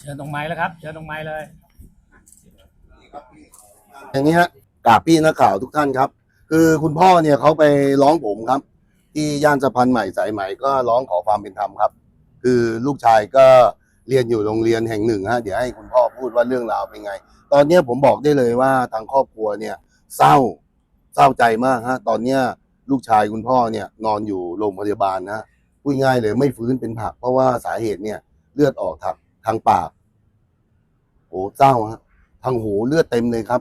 เชิญตรงไม้แล้วครับ เชิญตรงไม้เลย อย่างนี้ฮะกราบพี่นักข่าวทุกท่านครับ คือคุณพ่อเนี่ยเขาไปร้องผมครับ ที่ย่านสะพานใหม่สายไหม่ก็ร้องขอความเป็นธรรมครับ คือลูกชายก็เรียนอยู่โรงเรียนแห่งหนึ่งฮะเดี๋ยวให้คุณพ่อพูดว่าเรื่องราวเป็นไง ตอนเนี้ยผมบอกได้เลยว่าทางครอบครัวเนี่ย เศร้าเศร้าใจมากฮะตอนเนี้ยลูกชายคุณพ่อเนี่ยนอนอยู่โรงพยาบาลนะพูดง่ายเลยไม่ฟื้นเป็นผัก เพราะว่าสาเหตุเนี่ยเลือดออกทาง ทางปากโอ้เศร้าฮะทางหูเลือดเต็มเลยครับ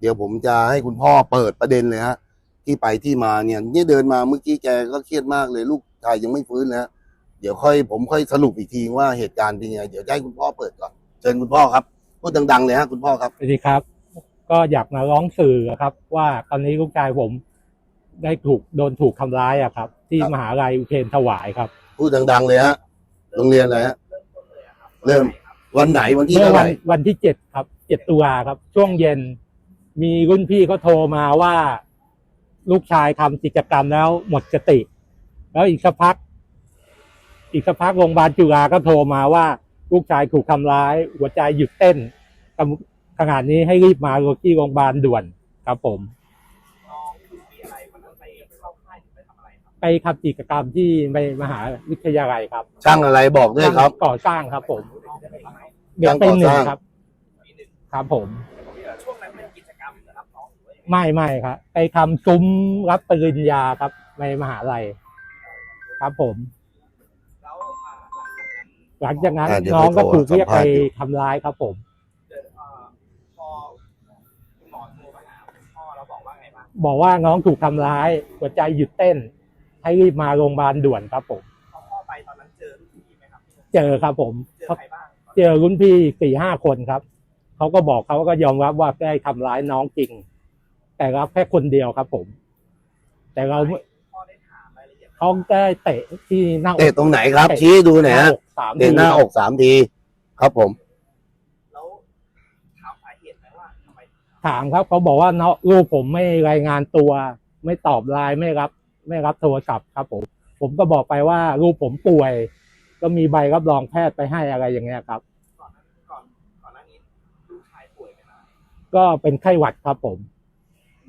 เดี๋ยวผมจะให้คุณพ่อเปิดประเด็นเลยฮะ ที่ไปที่มาเนี่ยเนี่ยเดินมาเมื่อกี้แกก็เครียดมากเลยลูกชายยังไม่ฟื้นนะเดี๋ยวค่อยผมค่อยสรุปอีกทีว่าเหตุการณ์เป็นยังไงเดี๋ยวจะให้คุณพ่อเปิดก่อนเชิญคุณพ่อครับพูดดังๆเลยฮะคุณพ่อครับสวัสดีครับ ก็อยากมาร้องสื่อครับ ว่าตอนนี้ลูกชายผมได้ถูกโดนถูกทำร้ายอะครับ ที่ครับมหาลัยอุเทรนถวายครับ พูดดังๆเลยฮะโรงเรียนอะไรฮะ เริ่มวันไหนวันที่เมื่อเท่าไหวันร่วันที่เจ็ดครับเจ็ดตุลาครับ ช่วงเย็น มีรุ่นพี่เขาโทรมาว่า ลูกชายทำกิจกรรมแล้วหมดสติ แล้วอีกสักพัก อีกสักพักโรงพยาบาลจุฬาก็โทรมาว่า ลูกชายถูกทำร้าย หัวใจหยุดเต้นขนาดนี้ให้รีบมาที่โรงพยาบาลด่วนครับผม ไปทำกิจกรรมที่ในมหาวิทยาลัยครับช่างอะไรบอกด้วยครับ ก่อสร้างครับผมเด็ช่ากงปีก่อหนึ่สงร้างครับ ครับผมช่วงนั้นเป็นกิจกรรมนะครับน้องหรือว่ายังไงไม่ไม่ครับ ไปทำซุ้มรับปริญญาครับ ในมหาลัย ครับผมแล้วอ่าหลังจากนั้นหลังจากนั้นอ่าเดี๋ยวน้องก็ไปโทรถูกเรียกสัมไปภาษณ์อยู่ทำร้ายครับผมเดินอ่าพอคุณหมอโทรมาหาคุณพ่อแล้วบอกว่าไงบ้างบอกว่าน้องถูกทำร้าย หัวใจหยุดเต้น ให้รีบมาโรงพยาบาลด่วนครับผมพอพ่อไปตอนนั้นเจอรุ่นพี่ไหมครับเจอครับผมเจอใครบ้างเจอรุ่นพี่สี่ห้าคนครับเขาก็บอกเขาก็ยอมรับว่าได้ทำร้ายน้องจริง แต่รับแค่คนเดียวครับผม แต่เราพ่อได้ถามรายละเอียดไหมเขาได้เตะที่หน้าอกเตะตรงไหนครับ ชี้ดูหน่อยฮะสามเตะหน้าอกสามทีครับผมแล้วถามสาเหตุไหมว่าทำไมถึงทถามครับเขาบอกว่าเนาะลูกผมไม่รายงานตัว ไม่ตอบไลน์ไม่รับ ไม่รับโทรศัพท์ครับผมผมก็บอกไปว่าลูกผมป่วย ก็มีใบรับรองแพทย์ไปให้อะไรอย่างเงี้ยครับำก่อนนั้นก่อนก่อนหน้านี้ลูกชายป่วยเป็นอะไรก็เป็นไข้หวัดครับผม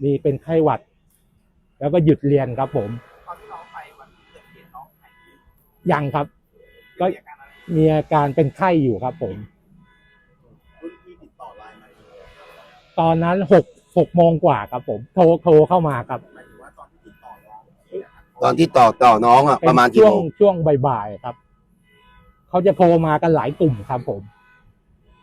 มีเป็นไข้หวัด แล้วก็หยุดเรียนครับผม ตอนที่น้องไปวันที่เกิดเหตุน้องหายดียังครับ ก็มีอาการอะไรมีอาการเป็นไข้อยู่ครับผม รุ่นพี่ติดต่อไลน์มาตอนนั้นหกหกโมงกว่าครับผม โทรโทรเข้ามาครับ ตอนที่ต่อต่อน้องอะเป็นประมาณกี่ช่วงโมงช่วงบ่ายๆครับ เขาจะโทรมากันหลายกลุ่มครับผม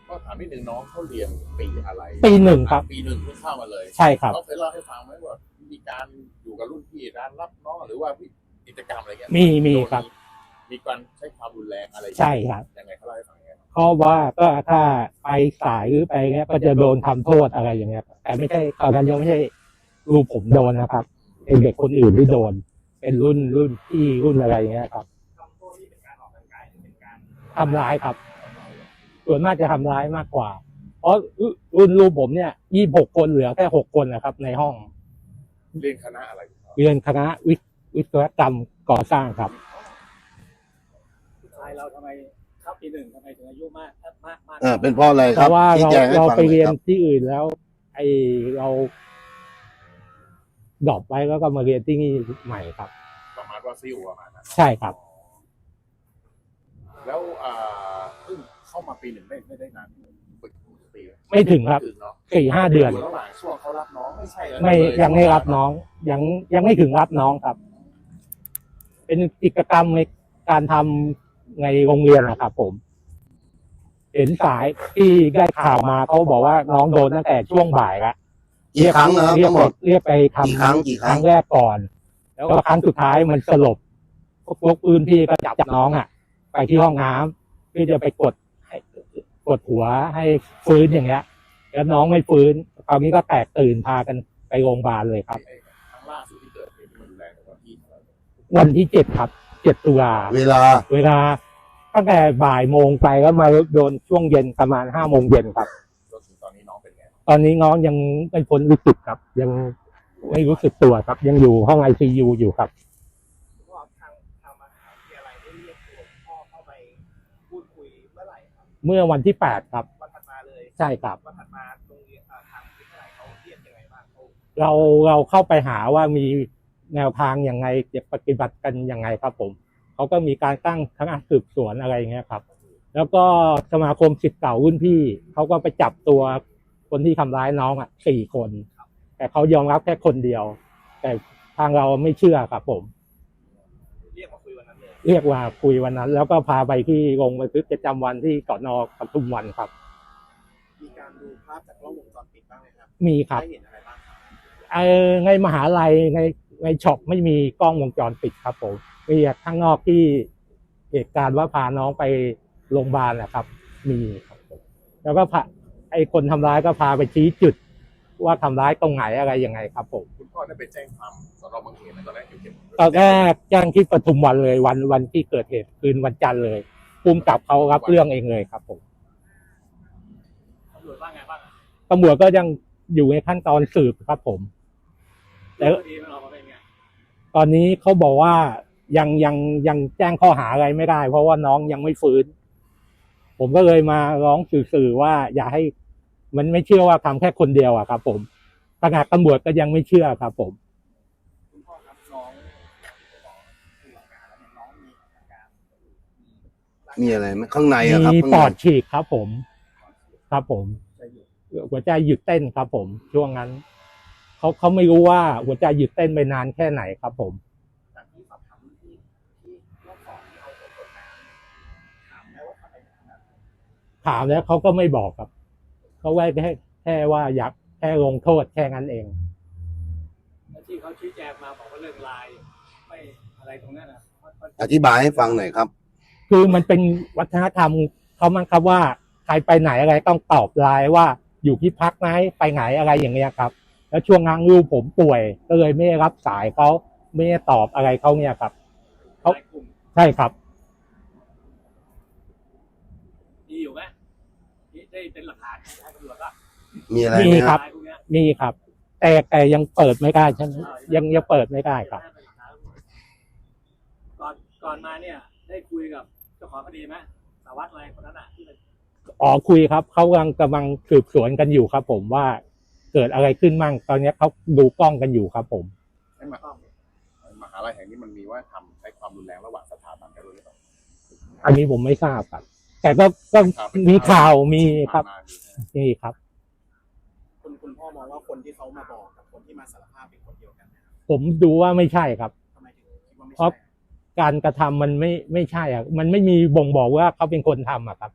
ก็ถามนิดนึงน้องเขาเรียนปีอะไรปีหนึ่งครับ ปีหนึ่งเพิ่งเข้ามาเลยใช่ครับ เขาเคยเล่าให้ฟังไหมว่ามีการอยู่กับรุ่นพี่การรับน้องหรือว่ากิจกรรมอะไรเงี้ยมีมีครับ มีการใช้ความรุนแรงอะไรใช่ครับ ยังไงเขาเล่าให้ฟังยังไงบ้างเพราะว่าก็ถ้าไปสายหรือไปเงี้ย ก็จะโดนทำโทษอะไรอย่างเงี้ย แต่ไม่ใช่ตอนนั้นยังไม่ใช่ลูกผมโดนนะครับเป็นเด็กคนอื่นที่โดน เป็นรุ่นรุ่นพี่รุ่นอะไรอย่างเงี้ยครับคำโทษที่เป็นการออกกำลังกายหรือเป็นการทำร้ายครับ ส่วนมากจะทำร้ายมากกว่า เพราะรุ่นลูกผมเนี่ยยี่หกคนเหลือแค่หกคนนะครับ ในห้อง เรียนคณะอะไรครับเรียนคณะวิวิศวกรรมก่อสร้างครับชายเราทำไมเข้าปีหนึ่งทำไมถึงอายุมากมากมากเออเป็นเพราะอะไรคเพรับราะว่าชี้เราแจงให้เราฟังไปหน่เรีอยยนครับที่อื่นแล้ว ไอเรา ดรอปไว้แล้วก็มาเรียนที่นี่ใหม่ครับ ประมาณว่าซิ่วประมาณนั้นใช่ครับ แล้วอ่าเพิ่งเข้ามาปีหนึ่งได้ไม่ได้นานฝึกปีไม่ถึงครับเนาะสี่ห้าเดือน ระหว่างช่วงเขารับน้องไม่ใช่แล้วไม่เลยยังไม่รับน้อง ยังยังไม่ถึงรับน้องครับ เป็นกิจกรรมในการทำในโรงเรียนนะครับผม เห็นสายที่ได้ข่าวมาเขาบอกว่าน้องโดนตั้งแต่ช่วงบ่ายแล้ว กี่ครั้งนะครับเรียทั้กงหมไปดเรียกไปทำกี่ครั้งกี่ครั้ง แรกก่อน แล้วก็ครั้งสุดท้ายมันสลบพวกพวกปืนพี่ก็จับน้องอะ ไปที่ห้องน้ำเพื่อจะไปกดให้กดหัวให้ฟื้นอย่างเงี้ย แล้วน้องไม่ฟื้นคราวนี้ก็แตกตื่นพากันไปโรงพยาบาลเลยครับไอ้ครั้งล่าสุดที่เกิดเหตุมันรุนแรงกว่าที่วันที่เจ็ดครับเจ็ดตุลา เวลาเวลาตั้งแต่บ่ายโมงไปก็มาโดนช่วงเย็นประมาณห้าโมงเย็นครับ อนนี้น้องยังไม่พ้นวิกฤตครับ ยังไม่รู้สึกตัวครับ ยังอยู่ห้องไอซียูอยู่ครับว่าทางทางมหาวิทยาลัยได้เรียกตัวพ่อเข้าไปพูดคุยเมื่อไหร่ครับเมื่อวันที่แปดครับวันถัดมาเลยใช่ครับวันถัดมาโรงเรียนอ่าทางวิทยาลัยเขาเรียกยังไงบ้างเขาเราเราเข้าไปหาว่ามีแนวทางยังไงจะปฏิบัติกันยังไงครับผมเขาก็มีการตั้งคณะสืบสวนอะไรอย่างเงี้ยครับ แล้วก็สมาคมศิษย์เก่ารุ่นพี่เขาก็ไปจับตัว คนที่ทำร้ายน้องอะสี่คน แต่เขายอมรับแค่คนเดียว แต่ทางเราไม่เชื่อครับผม เรียกมาคุยวันนั้นเลยเรียกว่าคุยวันนั้น แล้วก็พาไปที่โรงบันทึกประจำวันที่สอนอปทุมวันครับ มีการดูภาพจากกล้องวงจรปิดบ้างไหมครับมีครับได้เห็นอะไรบ้างครับเออในมหาลัยในในช็อปไม่มีกล้องวงจรปิดครับผมมีแต่ข้างนอกที่เหตุการณ์ว่าพาน้องไปโรงพยาบาลนะครับ มีครับผมแล้วก็พา ไอ้คนทำร้ายก็พาไปชี้จุด ว่าทำร้ายตรงไหนอะไรยังไงครับผมคุณพ่อได้ไปแจ้งความสอนอบางเขนนะตอนแรกอยู่เก็บตอนแรกแจ้งที่ปทุมวันเลยวันวันที่เกิดเหตุคืนวันจันทร์เลยภูมิกับเขารับเรื่องเองเลยครับผมตำรวจว่าไงบ้างอะตำรวจก็ยังอยู่ในขั้นตอนสืบครับผมแล้วคดีมันออกมาเป็นไงตอนนี้เขาบอกว่ายังยังยังแจ้งข้อหาอะไรไม่ได้ เพราะว่าน้องยังไม่ฟื้น ผมก็เลยมาร้องสื่อๆว่า อย่าให้ มันไม่เชื่อว่าทำแค่คนเดียวอะครับ ผมขนาดตำรวจก็ยังไม่เชื่อครับผมคุณพ่อครับน้องบอกคืออาการแล้วเนี่ยน้องมีอาการมีอะไรไหมข้างในอะครับมีข้างปในอดฉีกครับ ผม ครับผมจะอยู่หัวใจหยุดเต้นครับ ผมช่วงนั้นเขาเขาไม่รู้ว่าหัวใจหยุดเต้นไปนานแค่ไหนครับ ผมจากที่สอบถามรุ่นพี่ที่รอบสองที่เอาผลตรวจมาถามแล้วว่าทำไมถึงทำแบบนั้นถามแล้วเขาก็ไม่บอกครับ เขาไว้แค่แค่ว่าอยากแค่ลงโทษแค่นั้นเองแล้วที่เขาชี้แจงมาบอกว่าเรื่องไลายไม่อะไรตรงนั้นอะมันมันอธิบายให้ฟังหน่อยครับ คือมันเป็นวัฒนธรรมเขามั้งครับว่าใครไปไหนอะไรต้องตอบไลน์ว่าอยู่ที่พักไหมไปไหนอะไรอย่างเงี้ยครับ แล้วช่วงนั้นลูกผมป่วย ก็เลยไม่ได้รับสายเขาไม่ได้ตอบอะไรเขาเนี่ยครับเขาหลายกลุ่มใช่ครับดีอยู่ไหมนี่ได้เป็นหลัก มีอะไรมีไหมคครัรับบพวกเนี้ยมีครับ แต่แต่ยังเปิดไม่ได้ใช่ไหมยังยังเปิดไม่ได้ครับ ก่อนก่อนมาเนี่ย ได้คุยกับเจ้าของคดีไหมสารวัตรอะไรคนนั้นอะที่เป็นอ๋อคุยครับเขากำลังกำลังสืบสวนกันอยู่ครับผมว่าเกิดอะไรขึ้นมั่งตอนนี้เขาดูกล้องกันอยู่ครับผมใช่ไหมมหาลัยแห่งนี้มันมีว่าทำใช้ความรุนแรงระหว่างสถาบันกันด้วยหรือเปล่า อันนี้ผมไม่ทราบครับ แต่ก็ก็มีข่าวมีครับมาอยู่นะมีครับ คุณคุณพ่อมองว่าคนที่เขามาบอกกับคนที่มาสารภาพเป็นคนเดียวกันนะครับผมดูว่าไม่ใช่ครับ ทำไมถึงคิดว่าไม่เพราะใช่การกระทำมันไม่ไม่ใช่อะมันไม่มีบ่งบอกว่าเขาเป็นคนทำอะครับ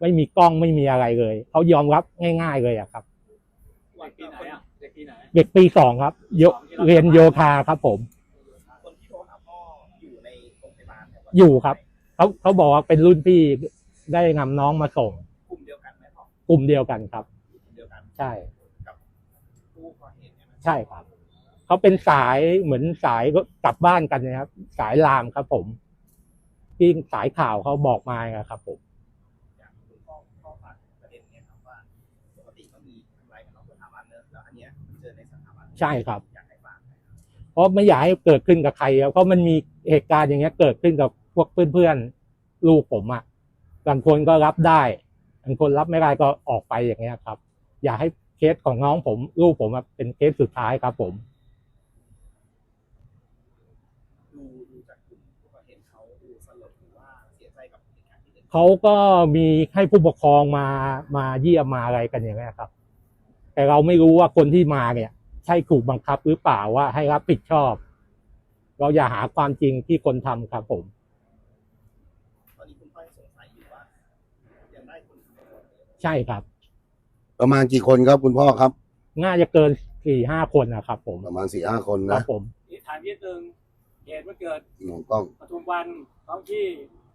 ไม่มีกล้องไม่มีอะไรเลยเขายอมรับง่าย ๆ เลยอะครับ เด็กปีไหนอะเด็กปีไหน เด็กปีสองครับโยเรียนโยธาครับ ผม คนที่โทรหาพ่ออยู่ในโรงพยาบาลเนี่อยู่ครับเขาเขาบอกว่าเป็นรุ่นพี่ได้นำน้องมาส่งกลุ่มเดียวกันไหมพ่อกลุ่มเดียวกันครับ กลุ่มเดียวกัน ใช่ ผู้ก่อเหตุเนี่ยนะ ใช่ครับเขาเป็นสายเหมือนสายกลับบ้านกันนะครับ สายรามครับ ผมที่สายข่าวเขาบอกมาอะครับ ผมอยากให้คุณพ่อพ่อฝากประเด็นเนี้ยครับว่าปกติก็มีทำร้ายกับน้องสถาบันเนอะแล้วอันเนี้ยมันเจอในสถาบันใช่ครับอยากให้ฝากหน่อยครับเพราะไม่อยากให้เกิดขึ้นกับใครครับเพราะมันมีเหตุการณ์อย่างเงี้ย เกิดขึ้นกับพวกเพื่อนๆลูกผมอะบางคนก็รับได้บางคนรับไม่ได้ก็ออกไปอย่างเงี้ยครับ อยากให้ เคสของน้องผมลูกผมอะเป็นเคสสุดท้ายครับ ผมดูดูจากกลุ่มผู้ก่อเหตุเขาดูสลดหรือว่าเสียใจกับเหตุการณ์ที่เกิดขึ้นเขาก็มีให้ผู้ปกครองมามาเยี่ยมมาอะไรกันอย่างเงี้ยครับ แต่เราไม่รู้ว่าคนที่มาเนี่ย ใช่ถูกบังคับหรือเปล่าว่าให้รับผิดชอบ เราอย่าหาความจริงที่คนทำครับผม ตอนนี้คุณพ่อยังสงสัยอยู่ว่ายังได้คนทำคนเดียวใช่ครับ ประมาณกี่คนครับคุณพ่อครับ น่าจะเกินสี่ห้าคนนะครับผมประมาณสี่ห้าคนครันะบผมนี่ถามนิดนึงเหตุมันเกิดหนูกล้องปทุมวันท้องที่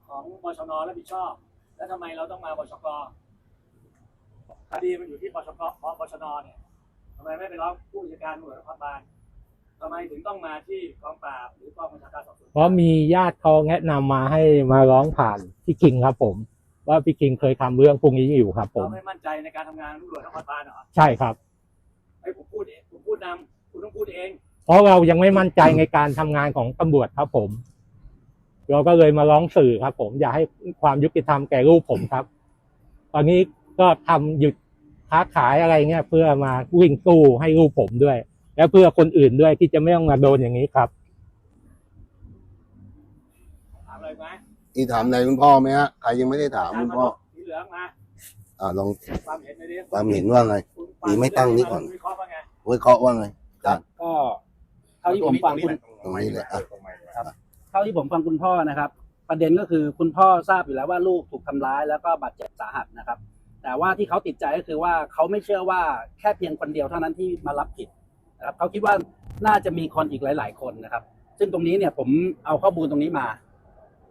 ของบชนรับผิดชอบ แล้วทำไมเราต้องมาบชกคดีมันอยู่ที่บชกของบชนเนี่ยทำไมไม่ไปร้องผู้บัญชาการตำรวจนครบาลทำไมถึงต้องมาที่กองปราบหรือกองบัญชาการสอบสวนเพราะมีญาติเขาแนะนำมาให้มาร้องผ่านพี่คิงครับผม ว่าพี่คิงเคยทำเรื่องพวกนี้อยู่ครับ ผเราม ไม่มั่นใจในการทำงานของตำรวจนครบาลเหรอใช่ครับ ไอ้ผมพูดเองผมพูดนำคุณต้องพูดเองเพราะเรายังไม่มั่นใจในการทำงานของตำรวจครับผม เราก็เลยมาร้องสื่อครับ ผมอยากให้ความยุติธรรมแก่ลูกผมครับ ตอนนี้ก็ทำหยุดค้าขายอะไรเงี้ยเพื่อมาวิ่งตู้ให้ลูกผมด้วย และเพื่อคนอื่นด้วยที่จะไม่ต้องมาโดนอย่างนี้ครับ ถามอะไรไหม อีถามอะไรคุณพ่อไหมฮะใครยังไม่ได้ถามคุณพ่อสีเหลืองมาอ่าลองความเห็นในนี้ความเห็นว่าไงคุณดีไม่ตั้งนี้ก่อน วิเคราะห์ว่าไงวิเคราะห์ว่าไงอาจารย์ก็เท่าที่ผมฟังคุณตรงนี้เลยอะเท่าที่ผมฟังคุณพ่อนะครับ ประเด็นก็คือคุณพ่อทราบอยู่แล้วว่าลูกถูกทำร้ายแล้วก็บาดเจ็บสาหัสนะครับ แต่ว่าที่เขาติดใจก็คือว่าเขาไม่เชื่อว่าแค่เพียงคนเดียวเท่านั้นที่มารับผิดนะครับเขาคิดว่าน่าจะมีคนอีกหลาย ๆ คนนะครับ ซึ่งตรงนี้เนี่ยผมเอาข้อมูลตรงนี้มา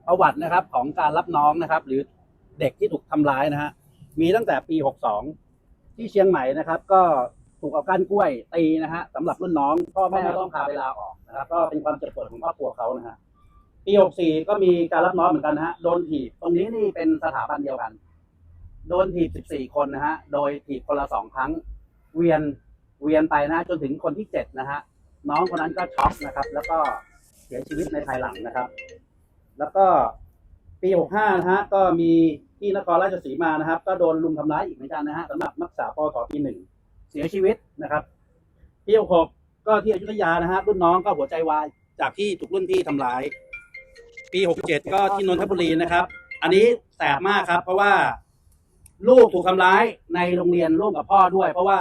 ประวัตินะครับของการรับน้องนะครับ หรือเด็กที่ถูกทำร้ายนะฮะมีตั้งแต่ปี62ที่เชียงใหม่นะครับ ก็ถูกเอาก้านกล้วยตีนะฮะสำหรับรุ่นน้องพ่อแม่ต้องพาไปลาออกนะครับ ก็เป็นความเจ็บปวดของครอบครัวเขานะฮะปี64ก็มีการรับน้องเหมือนกันนะฮะโดนถีบตรงนี้นี่เป็นสถาบันเดียวกัน โดนถีบ14 คนนะฮะโดยถีบคนละสองครั้ง เวียนเวียนไปนะฮะจนถึงคนที่7นะฮะน้องคนนั้นก็ช็อกนะครับ แล้วก็เสียชีวิตในภายหลังนะครับ แล้วก็ปี 65 นะฮะ ก็มีที่นครราชสีมานะครับ ก็โดนลุมทำร้ายอีกเหมือนกันนะฮะสำหรับนักศึกษาปทปีหนึ่งเสียชีวิตนะครับ ปี 66 ก็ที่อยุธยานะฮะ รุ่นน้องก็หัวใจวาย จากที่ถูกรุ่นพี่ทำร้าย ปี 67 ก็ที่นนทบุรีนะครับ อันนี้แสบมากครับ เพราะว่าลูกถูกทำร้ายในโรงเรียนร่วมกับพ่อด้วย เพราะว่า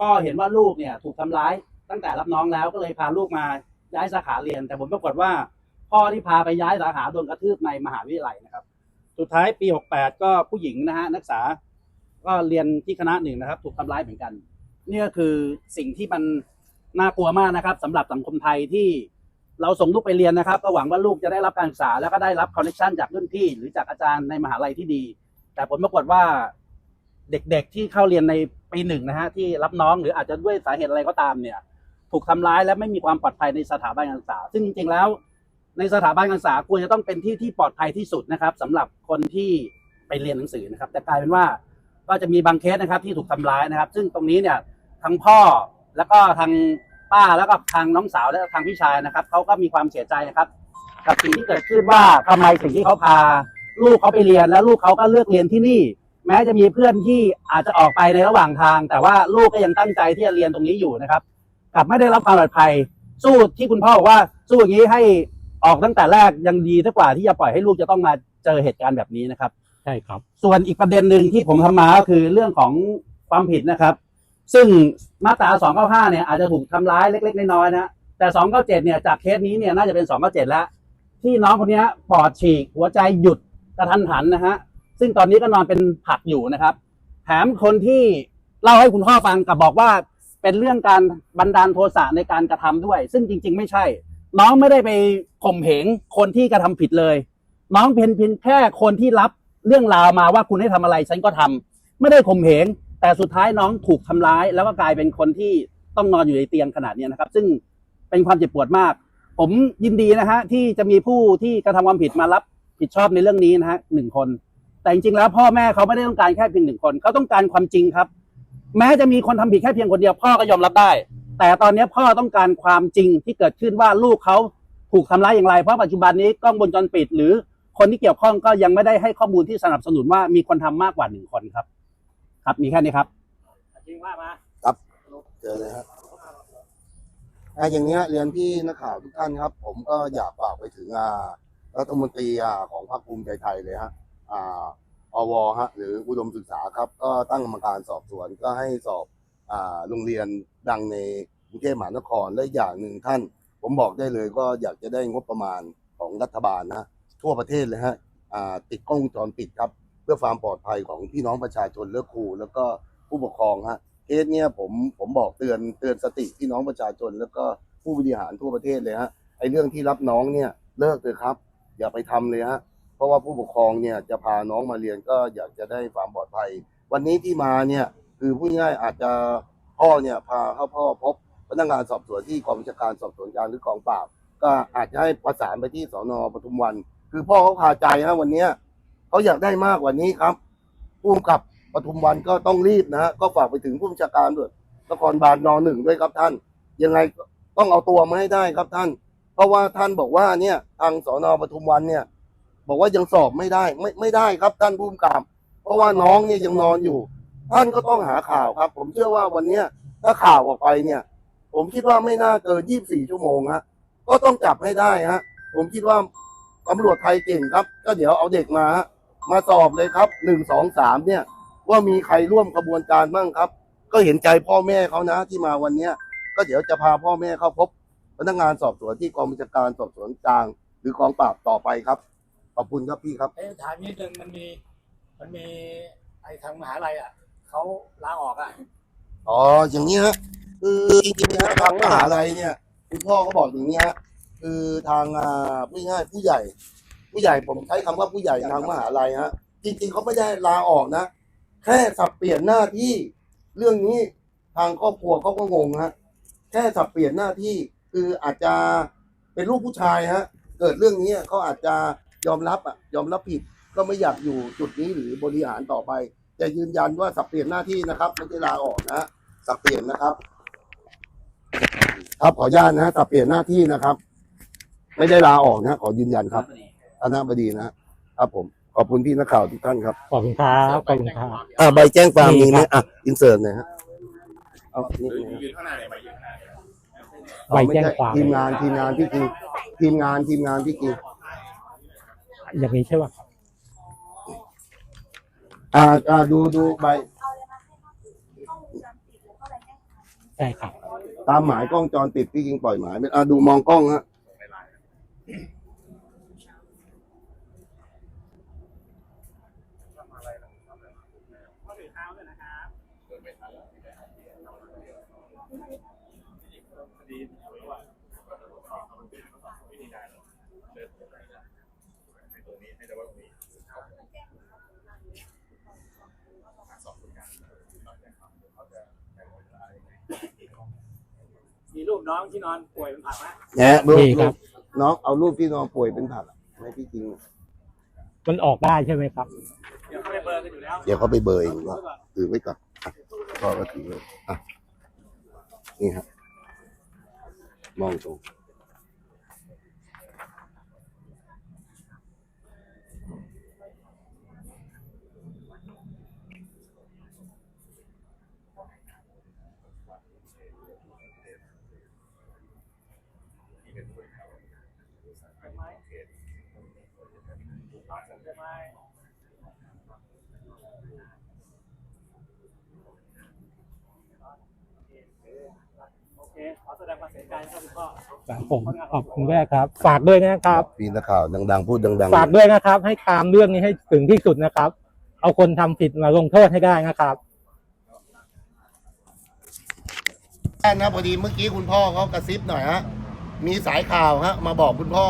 พ่อเห็นว่าลูกเนี่ย ถูกทำร้ายตั้งแต่รับน้องแล้วก็เลยพาลูกมาย้ายสาขาเรียน แต่ผมปรากฏว่า พ่อที่พาไปย้ายสาขาโดนกระทืบในมหาวิทยาลัยนะครับ สุดท้ายปี 68 ก็ผู้หญิงนะฮะนักศึกษาก็เรียนที่คณะหนึ่งนะครับ ถูกทำร้ายเหมือนกัน นี่ก็คือสิ่งที่มันน่ากลัวมากนะครับสำหรับสังคมไทยที่เราส่งลูกไปเรียนนะครับก็หวังว่าลูกจะได้รับการศึกษาแล้วก็ได้รับคอนเนคชันจากรุ่นพี่ หรือจากอาจารย์ในมหาลัยที่ดี แต่ผลปรากฏว่าเด็กๆที่เข้าเรียนในปีหนึ่งนะฮะที่รับน้องหรืออาจจะด้วยสาเหตุอะไรก็ตามเนี่ย ถูกทำร้ายและไม่มีความปลอดภัยในสถาบันการศึกษา ซึ่งจริงๆแล้ว ในสถาบันการศึกษาควรจะต้องเป็นที่ที่ปลอดภัยที่สุดนะครับสำหรับคนที่ไปเรียนหนังสือนะครับ แต่กลายเป็นว่าก็จะมีบางเคสนะครับที่ถูกทำร้ายนะครับ ซึ่งตรงนี้เนี่ยทั้งพ่อแล้วก็ทางป้าแล้วก็ทางน้องสาวและทางพี่ชายนะครับเขาก็มีความเสียใจนะครับ กับสิ่งที่เกิดขึ้นว่าทำไมสิ่งที่เขาพา ลูกเขาไปเรียนแล้วลูกเขาก็เลือกเรียนที่นี่ แม้จะมีเพื่อนที่อาจจะออกไปในระหว่างทาง แต่ว่าลูกก็ยังตั้งใจที่จะเรียนตรงนี้อยู่นะครับกลับไม่ได้รับความปลอดภัยสู้ที่คุณพ่อบอกว่าสู้อย่างนี้ให้ ออกตั้งแต่แรกยังดีดีกว่าที่จะปล่อยให้ลูกจะต้องมาเจอเหตุการณ์แบบนี้นะครับ ใช่ครับ ส่วนอีกประเด็นหนึ่งที่ผมทำมาก็คือเรื่องของความผิดนะครับ ซึ่งมาตรา 295 เนี่ยอาจจะถูกทำร้ายเล็ก ๆ น้อยๆนะ แต่ 297 เนี่ยจากเคสนี้เนี่ยน่าจะเป็น 297 แล้ว ที่น้องคนเนี้ยปอดฉีก หัวใจหยุดกระทันหันนะฮะ ซึ่งตอนนี้ก็นอนเป็นผักอยู่นะครับ แถมคนที่เล่าให้คุณพ่อฟังกับบอกว่าเป็นเรื่องการบันดาลโทสะในการกระทำด้วย ซึ่งจริง ๆ ไม่ใช่ น้องไม่ได้ไปข่มเหงคนที่กระทำผิดเลย น้องเพียงเพียงแค่คนที่รับเรื่องราวมาว่าคุณให้ทำอะไรฉันก็ทำไม่ได้ข่มเหงแต่สุดท้ายน้องถูกทำร้าย แล้วก็กลายเป็นคนที่ต้องนอนอยู่ในเตียงขนาดนี้นะครับ ซึ่งเป็นความเจ็บปวดมาก ผมยินดีนะฮะที่จะมีผู้ที่กระทำความผิดมารับผิดชอบในเรื่องนี้นะฮะหนึ่งคน แต่จริงๆแล้วพ่อแม่เขาไม่ได้ต้องการแค่เพียงหนึ่งคนเขาต้องการความจริงครับ แม้จะมีคนทำผิดแค่เพียงคนเดียวพ่อก็ยอมรับได้ แต่ตอนนี้พ่อต้องการความจริงที่เกิดขึ้นว่าลูกเขาถูกทำร้ายอย่างไร เพราะปัจจุบันนี้กล้องวงจรปิด หรือคนที่เกี่ยวข้องก็ยังไม่ได้ให้ข้อมูลที่สนับสนุนว่ามีคนทำมากกว่าหนึ่งคนครับ ครับมีแค่นี้ครับจริงว่ามาเจอเลยครับอะอย่างเงี้ยเรียนพี่นักข่าวทุกท่านครับ ผมก็อยากฝากไปถึงอ่ารัฐมนตรีอ่าของพรรคภูมิใจไทยเลยฮะอ่าอวฮะหรืออุดมศึกษาครับ ก็ตั้งกรรมการสอบสวนก็ให้สอบอ่า โรงเรียนดังในกรุงเทพมหานครและอย่างหนึ่งท่าน ผมบอกได้เลยก็อยากจะได้งบประมาณของรัฐบาลนะทั่วประเทศเลยฮะติดกล้องวงจรปิดครับ เพื่อความปลอดภัยของพี่น้องประชาชนและครู แล้วก็ผู้ปกครองฮะเคสเนี่ยผมผมบอกเตือนเตือนสติพี่น้องประชาชน แล้วก็ผู้บริหารทั่วประเทศเลยฮะไอ้เรื่องที่รับน้องเนี่ยเลิกเลยครับ อย่าไปทำเลยฮะเพราะว่าผู้ปกครองเนี่ยจะพาน้องมาเรียนก็อยากจะได้ความปลอดภัย วันนี้ที่มาเนี่ย คือพูดง่ายๆอาจจะพ่อเนี่ยพาเข้าพ่อพบพนักงานสอบสวนที่กองบัญชาการสอบสวนกลางหรือกองปราบ ก็อาจจะให้ประสานไปที่สอนอปทุมวัน คือพ่อเขาคาใจฮะวันเนี้ยเขาอยากได้มากกว่านี้ครับผู้กำกับปทุมวันก็ต้องรีบนะฮะก็ฝากไปถึงผู้บัญชาการด้วยนครบาลนหนึ่งด้วยครับท่าน ยังไงต้องเอาตัวมาให้ได้ครับท่าน เพราะว่าท่านบอกว่าเนี่ยทางสอนอปทุมวันเนี่ย บอกว่ายังสอบไม่ได้ไม่ไม่ได้ครับท่านผู้กำกับ เพราะว่าน้องเนี่ยยังนอนอยู่ ท่านก็ต้องหาข่าวครับ ผมเชื่อว่าวันเนี้ยถ้าข่าวออกไปเนี่ย ผมคิดว่าไม่น่าเกิน 24 ชั่วโมงฮะก็ต้องจับให้ได้ฮะผมคิดว่าตำรวจไทยเก่งครับ ก็เดี๋ยวเอาเด็กมาฮะมาสอบเลยครับหนึ่งสองสามเนี่ย ว่ามีใครร่วมกระบวนการบ้างครับ ก็เห็นใจพ่อแม่เขานะที่มาวันเนี้ยก็เดี๋ยวจะพาพ่อแม่เข้าพบ พนักงานสอบสวนที่กองบัญชาการสอบสวนกลาง หรือกองปราบต่อไปครับ ขอบคุณครับพี่ครับ เอ๊ะถามนิดนึงมันมี มันมีไอ้ทางมหาลัยอะ เขาลาออกอะอ๋ออย่างนี้ฮะคือจริงๆนะทางมหาลัยเนี่ยคุณพ่อก็บอกอย่างนี้ฮะคือทางอ่าพูดง่ายผู้ใหญ่ ผู้ใหญ่ผมใช้คำว่าผู้ใหญ่ทางมหาลัยฮะจริง ๆเขาไม่ได้ลาออกนะ แค่สับเปลี่ยนหน้าที่เรื่องนี้ทางครอบครัวเขาก็งงฮะแค่สับเปลี่ยนหน้าที่คืออาจจะเป็นลูกผู้ชายฮะ เกิดเรื่องนี้เขาอาจจะยอมรับอะยอมรับผิดก็ไม่อยากอยู่จุดนี้หรือบริหารต่อไป จะยืนยันว่าสับเปลี่ยนหน้าที่นะครับไม่ได้ลาออกนะสับเปลี่ยนนะครับ ครับขออนุญาตนะสับเปลี่ยนหน้าที่นะครับ ไม่ได้ลาออกนะ ขอยืนยันครับคณะบดีนะครับผมขอบคุณพี่นักข่าวทุกท่านครับขอบคุณครับขอบคุณครับอ่าใบแจ้งความมีมีไหมครับอะอินเสิร์ตหน่อยฮะเอานี่หรือนะยืนข้างหน้าเลยไปยืนข้างหน้าเลยใบแจ้งความทีมงานทีมงานพี่กิงทีมงานทีมงานพี่กิงอย่างนี้ใช่ป่ะ อ่าอ่าดูดูใบใช่ครับ ตามหมายกล้องจรปิดพี่กิงปล่อยหมายเป็นอ่าดูมองกล้องฮะ มี รูปน้องที่นอนป่วยเป็นผักนะแหนะรูปมีครูรับปน้องเอารูปที่น้องป่วยเป็นผักอะให้พี่กิง มันออกได้ใช่ไหมครับ เดี๋ยวเขาไปเบอร์กันอยู่แล้วเดี๋ยวเขาไปเบอร์เองว่าถือไว้ก่อนอะพ่อก็ถือไว้อะนี่ฮะมองตรง ใช่ไหมโอเค ขอแสดง ความเสียใจครับคุณพ่อครับผมขอบคุณแม่ครับ ฝากด้วยนะครับ พี่นักข่าวดังๆ พูดดังๆฝากด้วยนะครับ ให้ตามเรื่องนี้ให้ถึงที่สุดนะครับ เอาคนทำผิดมาลงโทษให้ได้นะครับ แค่นะพอดีเมื่อกี้คุณพ่อเขากระซิบหน่อยฮะมีสายข่าวฮะมาบอกคุณพ่อ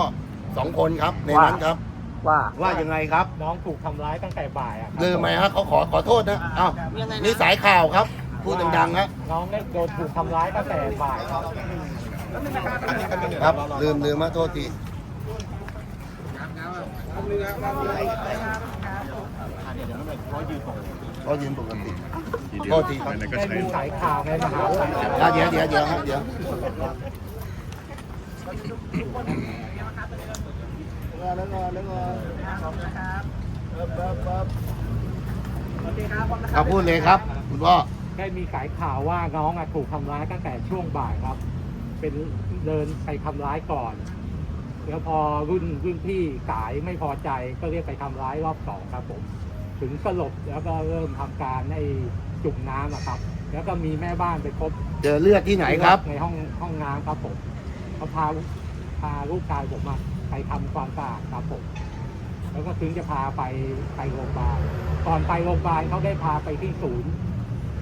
สองคนครับในนั้นครับ ว่าว่ายังไงครับน้องถูกทำร้ายตั้งแต่บ่ายอะครับลืมไหมฮะเขาขอขอโทษนะอ้าวนี่สายข่าวครับ พูดดังๆฮะน้องได้โดนถูกทำร้ายตั้งแต่บ่ายครับ ครับลืมลืมมาโทษทีก็ยืนปกติโทษทีครับได้มีสายข่าวในมหาวิทยาลัยอะเดี๋ยวเดี๋ยวเดี๋ยวครับเดี๋ยวครับพูดเลยครับ คุณพ่อได้มีสายข่าวว่าน้องอะถูกทำร้ายตั้งแต่ช่วงบ่ายครับ เป็นเดินไปทำร้ายก่อน แล้วพอรุ่นรุ่นพี่สายไม่พอใจก็เรียกไปทำร้ายรอบสองครับผมถึงสลบแล้วก็เริ่มทำการในจุ่มน้ำอะครับ แล้วก็มีแม่บ้านไปพบเจอเลือดที่ไหนครับ ในห้องห้องน้ำครับผมเขาพาพาลูกชายผมมาไปทำความสะอาดครับผมแล้วก็ถึงจะพาไปไปโรงพยาบาลก่อนไปโรงพยาบาลเขาได้พาไปที่ศูนย์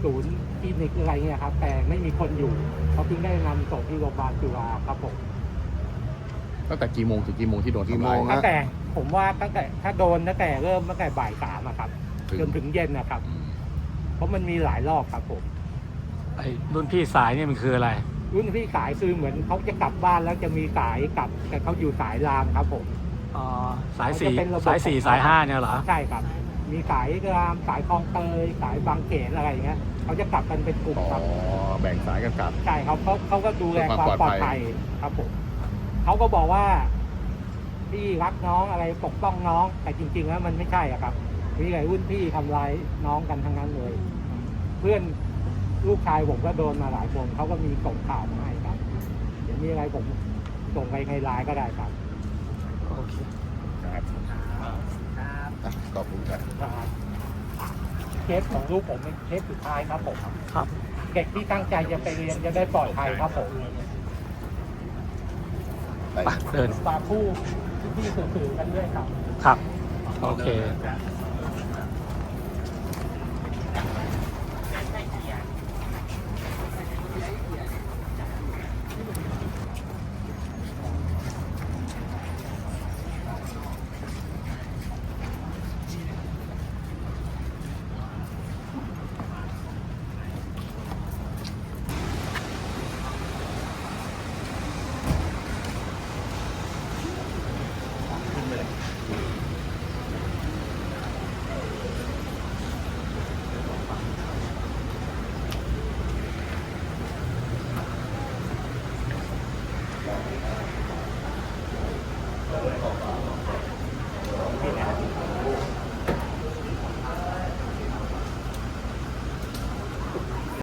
ศูนย์ค ลินิกอะไรเนี่ยครับ แต่ไม่มีคนอยู่เขาเพิ่งได้นำส่งที่โรงพยาบาลจุฬาครับผมตั้งแต่กี่โมงถึงกี่โมงที่โดนกี่ทำโมร้ายงตั้งแต่ผมว่าตั้งแต่ถ้าโดนตั้งแต่เริ่มตั้งแต่บ่ายสามอะครับถึง จนถึงเย็นนะครับ อืมเพราะมันมีหลายรอบครับผม ไอ้รุ่นพี่สายนี่มันคืออะไร รุ่นพี่สายคือเหมือนเขาจะกลับบ้านแล้วจะมีสายกลับ แต่เขาอยู่สายรามครับผม อ๋อ สายสี่มันจะเป็นระบบ สายสี่ของสายห้าเนี่ยเหรอ ใช่ครับ มีสายรามสายคลองเตยสายบางเขนอะไรอย่างเงี้ย เขาจะกลับกันเป็นกลุ่มอ๋อครับแบ่งสายกันกลับ ใช่ครับเขาเขาก็ดูแลความเพื่อความปปลลออดดภัภัยยครับผมเขาก็บอกว่าพี่รักน้องอะไรปกป้องน้อง แต่จริง ๆ แล้วมันไม่ใช่อะครับมีไงรุ่นพี่ทำร้ายน้องกันทั้งนั้นเลย เพื่อนลูกชายผมก็โดนมาหลายคนเขาก็มีส่งข่าวมาให้ครับ เดี๋ยวมีอะไรผมส่งไปในไลน์ก็ได้ครับโอเคขอบคุณครับครับ เคสของลูกผมเป็นเคสสุดท้ายครับผมครับ เด็กที่ตั้งใจจะไปเรียนจะได้ปลอดภัยครับผมไปไปเดินฝากผู้ที่สื่อๆกันด้วยครับ ครับ โอเค